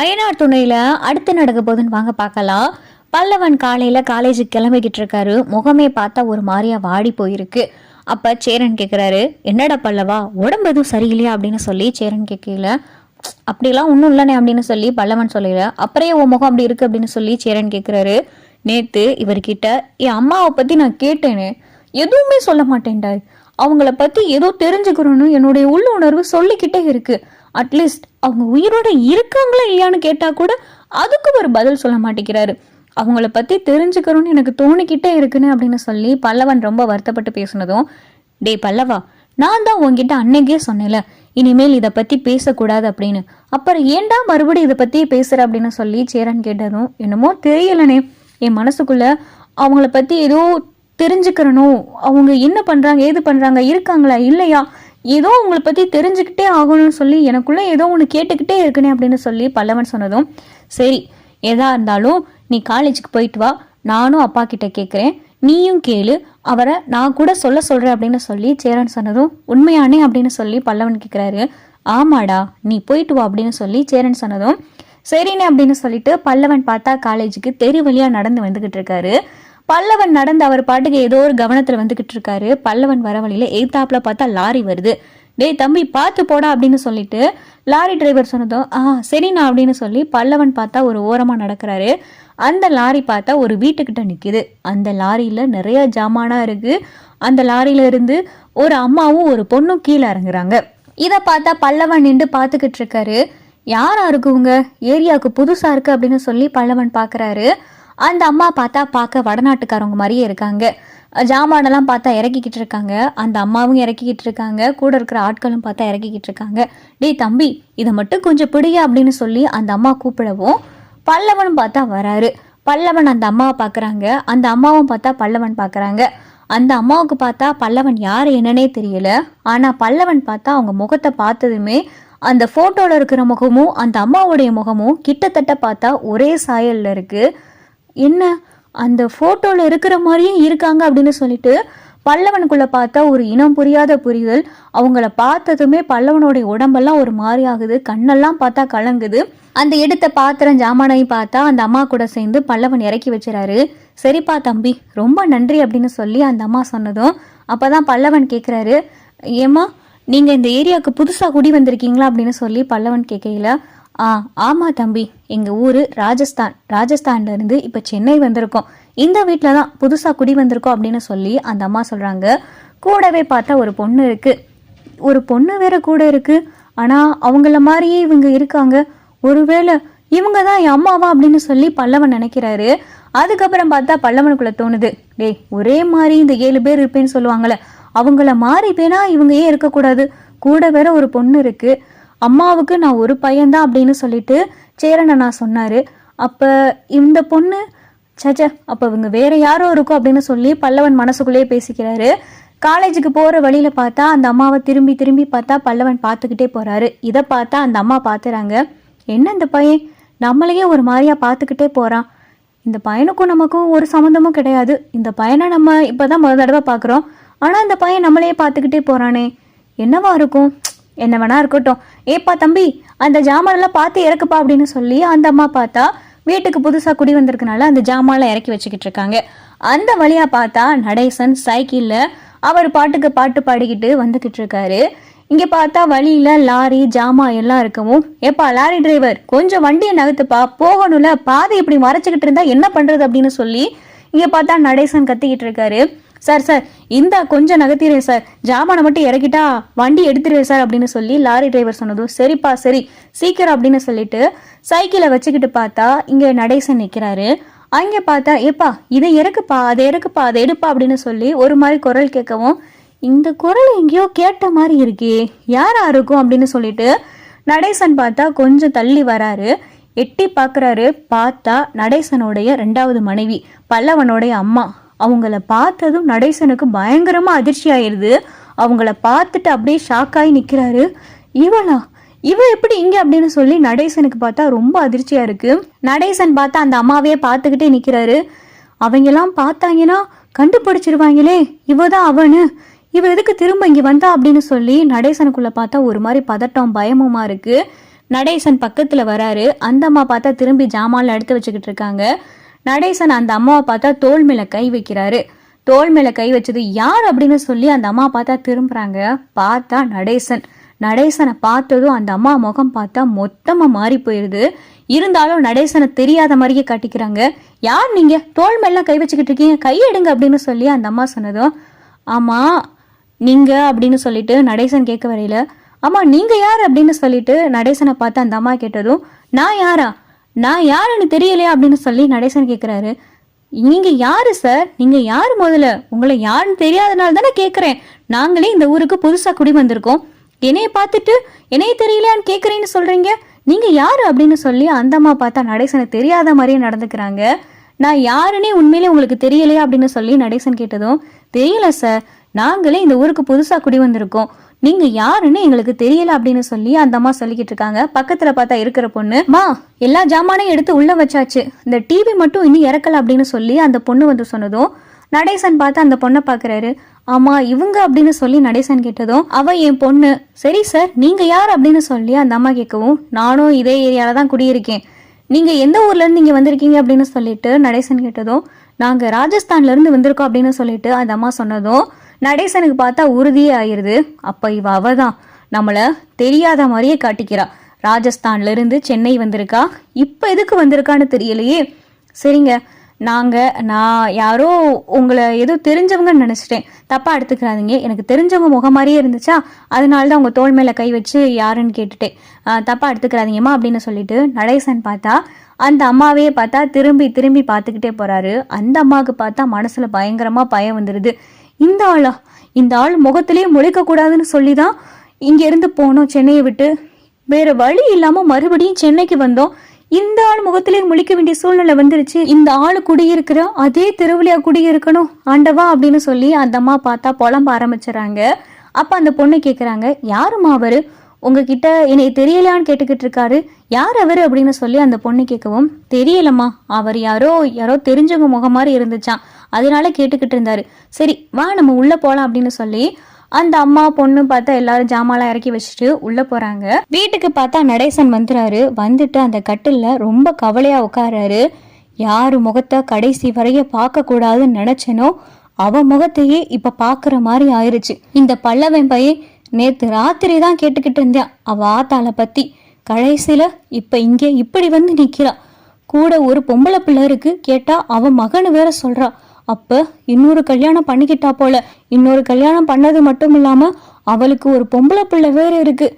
அயனார் துணையில் அடுத்து நடக்க போகுதுன்னு வாங்க பார்க்கலாம். பல்லவன் காலையில் காலேஜுக்கு கிளம்பிக்கிட்டு இருக்காரு. முகமே பார்த்தா ஒரு மாதிரியா வாடி போயிருக்கு. அப்போ சேரன் கேட்குறாரு என்னடா பல்லவா உடம்பு எதுவும் சரியில்லையா? அப்படின்னு சொல்லி சேரன் கேட்கல அப்படிலாம் ஒன்றும் இல்லைனே அப்படின்னு சொல்லி பல்லவன் சொல்லிடுற அப்புறம் உன் முகம் அப்படி இருக்கு அப்படின்னு சொல்லி சேரன் கேட்குறாரு நேத்து இவர்கிட்ட என் அம்மாவை பற்றி நான் கேட்டேனே எதுவுமே சொல்ல மாட்டேன்டா அவங்கள பற்றி ஏதோ தெரிஞ்சுக்கணும்னு என்னுடைய உள்ளுணர்வு சொல்லிக்கிட்டே இருக்கு. அட்லீஸ்ட் அவங்க உயிரோட இருக்காங்களா இல்லையான்னு கேட்டால் கூட அதுக்கு ஒரு பதில் சொல்ல மாட்டேங்கிறாரு. அவங்கள பற்றி தெரிஞ்சுக்கணும்னு எனக்கு தோணிக்கிட்டே இருக்குன்னு அப்படின்னு சொல்லி பல்லவன் ரொம்ப வருத்தப்பட்டு பேசுனதும் டேய் பல்லவா நான் தான் உங்ககிட்ட அன்னைக்கே சொன்னேன்ல இனிமேல் இதை பற்றி பேசக்கூடாது அப்படின்னு. அப்புறம் ஏன்டா மறுபடியும் இதை பற்றி பேசுகிற அப்படின்னு சொல்லி சேரன் கேட்டதும் என்னமோ தெரியலனே என் மனசுக்குள்ள அவங்கள பற்றி ஏதோ தெரிஞ்சுக்கிறனோ அவங்க என்ன பண்ணுறாங்க ஏது பண்ணுறாங்க இருக்காங்களா இல்லையா? ஏதோ உங்களை பற்றி தெரிஞ்சுக்கிட்டே ஆகணும்னு சொல்லி எனக்குள்ளே ஏதோ ஒன்று கேட்டுக்கிட்டே இருக்குனே அப்படின்னு சொல்லி பல்லவன் சொன்னதும் சரி எதா இருந்தாலும் நீ காலேஜுக்கு போயிட்டு வா. நானும் அப்பா கிட்ட கேட்குறேன் நீயும் கேளு. அவரை நான் கூட சொல்ல சொல்கிறேன் அப்படின்னு சொல்லி சேரன் சொன்னதும் உண்மையானே அப்படின்னு சொல்லி பல்லவன் கேட்குறாரு ஆமாடா நீ போயிட்டு வா அப்படின்னு சொல்லி சேரன் சொன்னதும் சரிண்ணே அப்படின்னு சொல்லிட்டு பல்லவன் பார்த்தா காலேஜுக்கு தெரு வழியாக நடந்து வந்துக்கிட்டு இருக்காரு. பல்லவன் நடந்து அவர் பாட்டுக்கு ஏதோ ஒரு கவனத்துல வந்துகிட்டு இருக்காரு. பல்லவன் வர வழியில எய்தாப்புல பார்த்தா லாரி வருது. டேய் தம்பி பார்த்து போடா அப்படின்னு சொல்லிட்டு லாரி டிரைவர் சொன்னதும் ஆ சரிண்ணா அப்படின்னு சொல்லி பல்லவன் பார்த்தா ஒரு ஓரமாக நடக்கிறாரு. அந்த லாரி பார்த்தா ஒரு வீட்டுக்கிட்ட நிற்கிது அந்த லாரியில் நிறைய ஜாமானாக இருக்குது அந்த லாரியில இருந்து ஒரு அம்மாவும் ஒரு பொண்ணும் கீழே இறங்குறாங்க. இதை பார்த்தா பல்லவன் நின்று பார்த்துக்கிட்டு இருக்காரு. யாரா இருக்குவங்க ஏரியாவுக்கு புதுசாக இருக்குது அப்படின்னு சொல்லி பல்லவன் பார்க்கறாரு அந்த அம்மா பார்த்தா பார்க்க வடநாட்டுக்காரவங்க மாதிரியே இருக்காங்க. ஜாமானெல்லாம் பார்த்தா இறக்கிக்கிட்டு இருக்காங்க. அந்த அம்மாவும் இறக்கிக்கிட்டு இருக்காங்க. கூட இருக்கிற ஆட்களும் பார்த்தா இறக்கிக்கிட்டு இருக்காங்க. டேய் தம்பி இதை மட்டும் கொஞ்சம் பிடிய அப்படின்னு சொல்லி அந்த அம்மா கூப்பிடவும் பல்லவனும் பார்த்தா வராரு. பல்லவன் அந்த அம்மாவை பார்க்குறாங்க. அந்த அம்மாவும் பார்த்தா பல்லவன் பார்க்குறாங்க. அந்த அம்மாவுக்கு பார்த்தா பல்லவன் யார் என்னன்னே தெரியல. ஆனால் பல்லவன் பார்த்தா அவங்க முகத்தை பார்த்ததுமே அந்த ஃபோட்டோவில் இருக்கிற முகமும் அந்த அம்மாவுடைய முகமும் கிட்டத்தட்ட பார்த்தா ஒரே சாயலில் இருக்குது என்ன அந்த ஃபோட்டோவில் இருக்கிற மாதிரியும் இருக்காங்க அப்படின்னு சொல்லிட்டு பல்லவனுக்குள்ள பார்த்தா ஒரு இனம் புரியாத புரிதல். அவங்கள பார்த்ததுமே பல்லவனுடைய உடம்பெல்லாம் ஒரு மாதிரி ஆகுது கண்ணெல்லாம் பார்த்தா கலங்குது. அந்த எடுத்த பாத்திரம் ஜாமானையும் பார்த்தா அந்த அம்மா கூட சேர்ந்து பல்லவன் இறக்கி வச்சுறாரு. சரிப்பா தம்பி ரொம்ப நன்றி அப்படின்னு சொல்லி அந்த அம்மா சொன்னதும் அப்போதான் பல்லவன் கேட்குறாரு ஏம்மா நீங்கள் இந்த ஏரியாவுக்கு புதுசாக குடி வந்திருக்கீங்களா அப்படின்னு சொல்லி பல்லவன் கேட்கல ஆ ஆமாம் தம்பி. எங்கள் ஊர் ராஜஸ்தான். ராஜஸ்தான்லேருந்து இப்போ சென்னை வந்திருக்கோம். இந்த வீட்டில் தான் புதுசாக குடி வந்திருக்கோம் அப்படின்னு சொல்லி அந்த அம்மா சொல்கிறாங்க கூடவே பார்த்தா ஒரு பொண்ணு இருக்குது ஒரு பொண்ணு வேற கூட இருக்குது ஆனால் அவங்கள மாதிரியே இவங்க இருக்காங்க. ஒருவேளை இவங்க தான் என் அம்மாவா அப்படின்னு சொல்லி பல்லவன் நினைக்கிறாரு. அதுக்கப்புறம் பார்த்தா பல்லவனுக்குள்ள தோணுது. டேய் ஒரே மாதிரி இந்த ஏழு பேர் இருப்பேன்னு சொல்லுவாங்கல்ல அவங்கள மாறி பேனா இவங்க ஏன் இருக்கக்கூடாது? கூட வேற ஒரு பொண்ணு இருக்குது அம்மாவுக்கு நான் ஒரு பையன்தான் அப்படின்னு சொல்லிட்டு சேரனை நான் அப்போ இந்த பொண்ணு சச்ச அப்போ இவங்க வேற யாரோ இருக்கும் அப்படின்னு சொல்லி பல்லவன் மனசுக்குள்ளேயே பேசிக்கிறாரு. காலேஜுக்கு போகிற வழியில் பார்த்தா அந்த அம்மாவை திரும்பி திரும்பி பார்த்தா பல்லவன் பார்த்துக்கிட்டே போகிறாரு இதை பார்த்தா அந்த அம்மா பார்த்துறாங்க என்ன இந்த பையன்? நம்மளையே ஒரு மாதிரியா பார்த்துக்கிட்டே போகிறான் இந்த பையனுக்கும் நமக்கும் ஒரு சம்மந்தமும் கிடையாது. இந்த பையனை நம்ம இப்போ தான் முதல் தடவை பார்க்குறோம். ஆனால் இந்த பையன் நம்மளையே பார்த்துக்கிட்டே போகிறானே என்னவா இருக்கும்? என்ன வேணா இருக்கட்டும். ஏப்பா தம்பி அந்த ஜாமானெல்லாம் பார்த்து இறக்குப்பா அப்படின்னு சொல்லி அந்த அம்மா பார்த்தா வீட்டுக்கு புதுசாக குடி வந்திருக்கனால அந்த ஜாமான்லாம் இறக்கி வச்சுக்கிட்டு இருக்காங்க. அந்த வழியாக பார்த்தா நடேசன் சைக்கிளில் அவர் பாட்டுக்கு பாட்டு பாடிக்கிட்டு வந்துக்கிட்டு இருக்காரு. இங்கே பார்த்தா வழியில் லாரி ஜாமா எல்லாம் இருக்கவும் ஏப்பா லாரி டிரைவர் கொஞ்சம் வண்டியை நகர்த்துப்பா போகணும்ல பாதை இப்படி மறைச்சிக்கிட்டு இருந்தா என்ன பண்ணுறது அப்படின்னு சொல்லி இங்கே பார்த்தா நடேசன் கத்திக்கிட்டு இருக்காரு. சார் சார் இந்தா கொஞ்சம் நகர்த்திடுறேன் சார். ஜாமானை மட்டும் இறக்கிட்டா வண்டி எடுத்துருவேன் சார் அப்படின்னு சொல்லி லாரி டிரைவர் சொன்னதும் சரிப்பா சரி சீக்கிரம் அப்படின்னு சொல்லிட்டு சைக்கிளை வச்சுக்கிட்டு பார்த்தா இங்கே நடேசன் நிற்கிறாரு அங்கே பார்த்தா ஏப்பா இதை இறக்குப்பா அதை இறக்குப்பா அதை எடுப்பா அப்படின்னு சொல்லி ஒரு மாதிரி குரல் கேட்கவும் இந்த குரல் எங்கேயோ கேட்ட மாதிரி இருக்கே யாரா இருக்கும் அப்படின்னு சொல்லிட்டு நடேசன் பார்த்தா கொஞ்சம் தள்ளி வராரு. எட்டி பார்க்குறாரு பார்த்தா நடேசனுடைய ரெண்டாவது மனைவி பல்லவனுடைய அம்மா. அவங்கள பார்த்ததும் நடேசனுக்கு பயங்கரமாக அதிர்ச்சி ஆயிருது. அவங்கள பார்த்துட்டு அப்படியே ஷாக் ஆகி நிக்கிறாரு. இவளா? இவ எப்படி இங்கே அப்படின்னு சொல்லி நடேசனுக்கு பார்த்தா ரொம்ப அதிர்ச்சியாக இருக்கு. நடேசன் பார்த்தா அந்த அம்மாவையே பார்த்துக்கிட்டே நிக்கிறாரு. அவங்கெல்லாம் பார்த்தாங்கன்னா கண்டுபிடிச்சிருவாங்களே இவ தான் அவனு. இவ எதுக்கு திரும்ப இங்க வந்தா அப்படின்னு சொல்லி நடேசனுக்குள்ள பார்த்தா ஒரு மாதிரி பதட்டம் பயமுமா இருக்கு. நடேசன் பக்கத்துல வராரு. அந்த அம்மா பார்த்தா திரும்பி ஜாமான்ல எடுத்து வச்சுக்கிட்டு இருக்காங்க. நடேசன் அந்த அம்மாவை பார்த்தா தோள் மேல கை வைக்கிறாரு. தோள் மேல கை வச்சது யார் அப்படின்னு சொல்லி அந்த அம்மா பார்த்தா திரும்புறாங்க. பார்த்தா நடேசன். நடேசனை பார்த்ததும் அந்த அம்மா முகம் பார்த்தா மொத்தமா மாறி போயிருது. இருந்தாலும் நடேசனை தெரியாத மாதிரியே காட்டிக்கிறாங்க. யார் நீங்க? தோல் மேலாம் கை வச்சுக்கிட்டு இருக்கீங்க. கை எடுங்க அப்படின்னு சொல்லி அந்த அம்மா சொன்னதும் ஆமா நீங்க அப்படின்னு சொல்லிட்டு நடேசன் கேட்க வரையில ஆமா நீங்க யார்? அப்படின்னு சொல்லிட்டு நடேசனை பார்த்து அந்த அம்மா கேட்டதும் நான் யாரா? நான் யாருன்னு தெரியலையா அப்படின்னு சொல்லி நடேசன் கேட்குறாரு நீங்க யாரு சார் நீங்க யார் முதல்ல? உங்களை யாருன்னு தெரியாதனால தானே கேட்குறேன் நாங்களே இந்த ஊருக்கு புதுசாக குடி வந்திருக்கோம் என்னைய பார்த்துட்டு என்னைய தெரியலையான்னு கேட்குறேன்னு சொல்றீங்க? நீங்க யாரு அப்படின்னு சொல்லி அந்த அம்மா பார்த்தா நடேசனை தெரியாத மாதிரியே நடந்துக்கிறாங்க. நான் யாருன்னே உண்மையிலே உங்களுக்கு தெரியலையா அப்படின்னு சொல்லி நடேசன் கேட்டதும் தெரியல சார் நாங்களே இந்த ஊருக்கு புதுசாக குடி வந்திருக்கோம் நீங்க யாருன்னு எங்களுக்கு தெரியல அப்படின்னு சொல்லி அந்த அம்மா சொல்லிக்கிட்டு இருக்காங்க. பக்கத்துல பார்த்தா இருக்கிற பொண்ணு மா எல்லா ஜாமானையும் எடுத்து உள்ள வச்சாச்சு. இந்த டிவி மட்டும் இன்னும் இறக்கல அப்படின்னு சொல்லி அந்த பொண்ணு வந்து சொன்னதும் நடேசன் பார்த்து அந்த பொண்ணை பாக்குறாரு ஆமா இவங்க அப்படின்னு சொல்லி நடேசன் கேட்டதும் அவ என் பொண்ணு. சரி சார் நீங்க யார்? அப்படின்னு சொல்லி அந்த அம்மா கேட்கவும் நானும் இதே ஏரியால தான் குடியிருக்கேன். நீங்க எந்த ஊர்ல இருந்து இங்க வந்திருக்கீங்க? அப்படின்னு சொல்லிட்டு நடேசன் கேட்டதும் நாங்க ராஜஸ்தான்ல இருந்து வந்திருக்கோம் அப்படின்னு சொல்லிட்டு அந்த அம்மா சொன்னதும் நடேசனுக்கு பார்த்தா உறுதியே ஆயிடுது அப்போ இவ தான் நம்மளை தெரியாத மாதிரியே காட்டிக்கிறா. ராஜஸ்தான்ல இருந்து சென்னை வந்திருக்கா? இப்போ எதுக்கு வந்திருக்கான்னு தெரியலையே. சரிங்க. நாங்கள் நான் யாரோ உங்களை ஏதோ தெரிஞ்சவங்கன்னு நினச்சிட்டேன். தப்பாக எடுத்துக்கிறாதீங்க. எனக்கு தெரிஞ்சவங்க முகம் மாதிரியே இருந்துச்சா? அதனால தான் உங்கள் தோல் மேலே கை வச்சு யாருன்னு கேட்டுட்டேன். தப்பாக எடுத்துக்கிறாதீங்கம்மா அப்படின்னு சொல்லிட்டு நடேசன் பார்த்தா அந்த அம்மாவையே பார்த்தா திரும்பி திரும்பி பார்த்துக்கிட்டே போகிறாரு அந்த அம்மாவுக்கு பார்த்தா மனசில் பயங்கரமாக பயம் வந்துடுது இந்த ஆளா? இந்த ஆள் முகத்திலே முழிக்க கூடாதுன்னு சொல்லி தான் இங்கேருந்து போனோம் சென்னையை விட்டு. வேற வழி இல்லாமல் மறுபடியும் சென்னைக்கு வந்தோம். இந்த ஆள் முகத்திலே முழிக்க வேண்டிய சூழ்நிலை வந்துருச்சு. இந்த ஆள் குடியிருக்கிற அதே தெருவுலையா குடியிருக்கணும்? ஆண்டவா அப்படின்னு சொல்லி அந்த அம்மா பார்த்தா புலம்ப ஆரம்பிச்சுறாங்க. அப்போ அந்த பொண்ணு கேட்குறாங்க யாரும்மா அவர்? உங்ககிட்ட என்னை தெரியலையான்னு கேட்டுக்கிட்டு இருக்காரு யார் அவர் அப்படின்னு சொல்லி அந்த பொண்ணு கேட்கவும் தெரியலம்மா அவர் யாரோ யாரோ தெரிஞ்சவங்க முகம் மாதிரி இருந்துச்சான் அதனால கேட்டுக்கிட்டு இருந்தாரு. சரி வா நம்ம உள்ள போலாம் அப்படின்னு சொல்லி அந்த அம்மா பொண்ணு பார்த்தா எல்லாரும் ஜாமாலாம் இறக்கி வச்சுட்டு உள்ள போறாங்க. வீட்டுக்கு பார்த்தா நடேசன் வந்துறாரு. வந்துட்டு அந்த கட்டில்ல ரொம்ப கவலையா உட்காராரு யாரு முகத்தை கடைசி வரைய பார்க்க கூடாதுன்னு நினைச்சனோ அவ முகத்தையே இப்ப பாக்குற மாதிரி ஆயிருச்சு. இந்த பல்லவன் பையன் நேத்து ராத்திரி தான் கேட்டுக்கிட்டு இருந்தேன் அவ ஆத்தாளை பத்தி. கடைசியில இப்ப இங்கே இப்படி வந்து நிக்கிறா. கூட ஒரு பொம்பளை பிள்ளை இருக்கு கேட்டா அவன் மகனு வேற சொல்றா. அப்ப இன்னொரு கல்யாணம் பண்ணிக்கிட்டா போல. இன்னொரு கல்யாணம் பண்ணது மட்டும் இல்லாம அவளுக்கு ஒரு பொம்பளை பிள்ளை வேற இருக்கு.